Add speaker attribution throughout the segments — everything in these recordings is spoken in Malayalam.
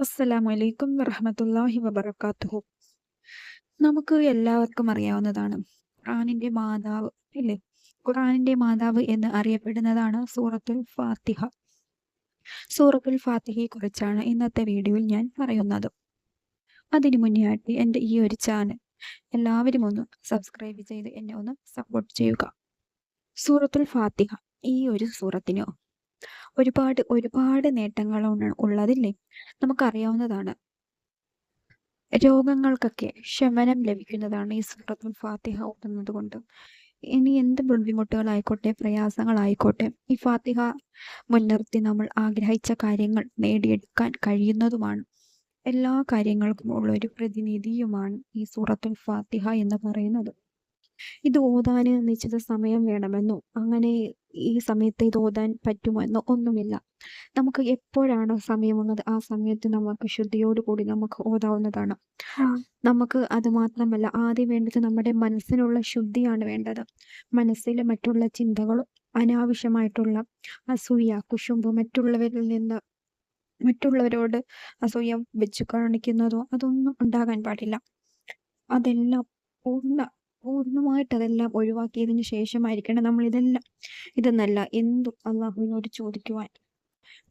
Speaker 1: അസ്സലാമലൈക്കും വറഹമത്തല്ലാഹി വബർക്കാത്തുഹു നമുക്ക് എല്ലാവർക്കും അറിയാവുന്നതാണ്. ഖുറാനിന്റെ മാതാവ് ഇല്ലേ? ഖുറാനിന്റെ മാതാവ് എന്ന് അറിയപ്പെടുന്നതാണ് സൂറത്തുൽ ഫാത്തിഹ. സൂറത്തുൽ ഫാത്തിഹയെ കുറിച്ചാണ് ഇന്നത്തെ വീഡിയോയിൽ ഞാൻ പറയുന്നത്. അതിനു മുന്നേയായിട്ട് എന്റെ ഈ ഒരു ചാനൽ എല്ലാവരും ഒന്ന് സബ്സ്ക്രൈബ് ചെയ്ത് എന്നെ ഒന്ന് സപ്പോർട്ട് ചെയ്യുക. സൂറത്തുൽ ഫാത്തിഹ ഈ ഒരു സൂറത്തിനോ ഒരുപാട് ഒരുപാട് നേട്ടങ്ങളാണ് ഉള്ളതില്ലേ? നമുക്കറിയാവുന്നതാണ്. രോഗങ്ങൾക്കൊക്കെ ശമനം ലഭിക്കുന്നതാണ് ഈ സൂറത്തുൽ ഫാത്തിഹ ഓതുന്നത് കൊണ്ട്. ഇനി എന്ത് ബുദ്ധിമുട്ടുകളായിക്കോട്ടെ പ്രയാസങ്ങളായിക്കോട്ടെ ഈ ഫാത്തിഹ മുൻനിർത്തി നമ്മൾ ആഗ്രഹിച്ച കാര്യങ്ങൾ നേടിയെടുക്കാൻ കഴിയുന്നതുമാണ്. എല്ലാ കാര്യങ്ങൾക്കും ഉള്ള ഒരു പ്രതിനിധിയുമാണ് ഈ സൂറത്തുൽ ഫാത്തിഹ എന്ന് പറയുന്നത്. ഇത് ഓതാന് നിശ്ചിത സമയം വേണമെന്നോ അങ്ങനെ ഈ സമയത്ത് ഇത് ഓതാൻ പറ്റുമോ എന്നോ ഒന്നുമില്ല. നമുക്ക് എപ്പോഴാണോ സമയം സമയമുള്ളത് ആ സമയത്ത് നമുക്ക് ശുദ്ധിയോടുകൂടി നമുക്ക് ഓതാവുന്നതാണ്. നമുക്ക് അത് മാത്രമല്ല ആദ്യം വേണ്ടത് നമ്മുടെ മനസ്സിനുള്ള ശുദ്ധിയാണ് വേണ്ടത്. മനസ്സിൽ മറ്റുള്ള ചിന്തകളും അനാവശ്യമായിട്ടുള്ള അസൂയ കുശുമ്പ് മറ്റുള്ളവരിൽ നിന്ന് മറ്റുള്ളവരോട് അസൂയ വെച്ച് കാണിക്കുന്നതോ അതൊന്നും ഉണ്ടാകാൻ പാടില്ല. അതെല്ലാം പൂർണ പൂർണമായിട്ട് അതെല്ലാം ഒഴിവാക്കിയതിന് ശേഷമായിരിക്കണം നമ്മൾ ഇതെല്ലാം. ഇതെന്നല്ല എന്തും അള്ളാഹുവിനോട് ചോദിക്കുവാൻ.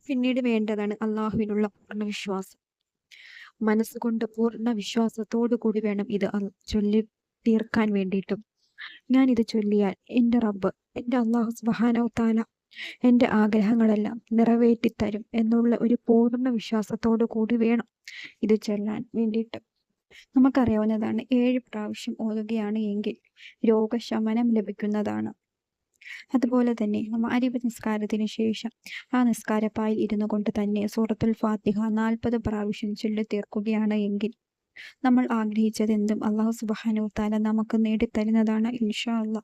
Speaker 1: പിന്നീട് വേണ്ടതാണ് അള്ളാഹുവിനുള്ള പൂർണ വിശ്വാസം മനസ്സുകൊണ്ട് പൂർണ വിശ്വാസത്തോടു കൂടി വേണം ഇത് ചൊല്ലി തീർക്കാൻ വേണ്ടിയിട്ടും. ഞാൻ ഇത് ചൊല്ലിയാൽ എന്റെ റബ്ബ് എന്റെ അള്ളാഹു സുബാനോ താല എന്റെ ആഗ്രഹങ്ങളെല്ലാം നിറവേറ്റിത്തരും എന്നുള്ള ഒരു പൂർണ വിശ്വാസത്തോടു കൂടി വേണം ഇത് ചൊല്ലാൻ വേണ്ടിയിട്ട്. നമുക്കറിയാവുന്നതാണ്. ഏഴ് പ്രാവശ്യം ഓതുകയാണ് എങ്കിൽ രോഗശമനം ലഭിക്കുന്നതാണ്. അതുപോലെ തന്നെ നമ്മൾ അരിവ് നിസ്കാരത്തിന് ശേഷം ആ നിസ്കാരപ്പായിൽ ഇരുന്നു കൊണ്ട് തന്നെ സൂറത്തുൽ ഫാത്തിഹ നാൽപ്പത് പ്രാവശ്യം ചൊല്ലി തീർക്കുകയാണ് എങ്കിൽ നമ്മൾ ആഗ്രഹിച്ചത് എന്തും അള്ളാഹു സുബാനു താല നമുക്ക് നേടിത്തരുന്നതാണ് ഇൻഷാ അല്ല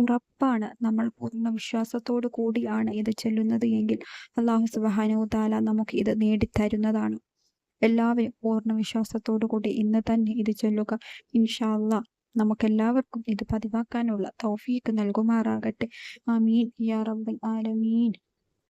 Speaker 1: ഉറപ്പാണ് നമ്മൾ പൂർണ വിശ്വാസത്തോടു കൂടിയാണ് ഇത് ചൊല്ലുന്നത് എങ്കിൽ അള്ളാഹു സുബാനു താല നമുക്ക് ഇത് നേടിത്തരുന്നതാണ്. എല്ലാവരും പൂർണ വിശ്വാസത്തോടു കൂടി ഇന്ന് തന്നെ ഇത് ചൊല്ലുക. ഇൻഷാല്ല നമുക്കെല്ലാവർക്കും ഇത് പതിവാക്കാനുള്ള തൗഫീക്ക് നൽകുമാറാകട്ടെ. ആമീൻ. യാ റബ്ബൽ